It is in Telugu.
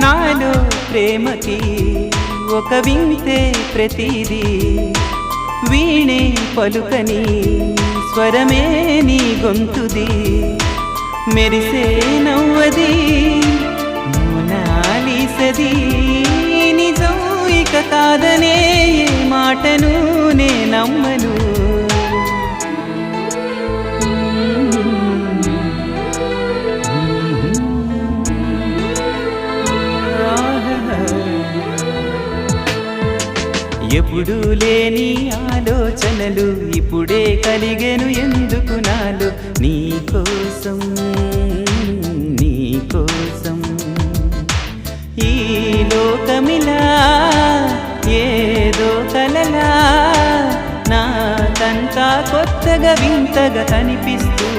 నాలో ప్రేమకి ఒక వింతే ప్రతిదీ. వీణే పలుకని స్వరమే నీ గొంతుది. మెరిసే నవ్వది మోనాలిసది. నిజం ఇక కాదనే మాటను నే నమ్మను. ఎప్పుడూ లేని ఆలోచనలు ఇప్పుడే కలిగెను ఎందుకు నాలో? నీ కోసం నీ కోసం. ఈ లోకమిలా ఏదో కలలా నాకంతా కొత్తగా వింతగా కనిపిస్తూ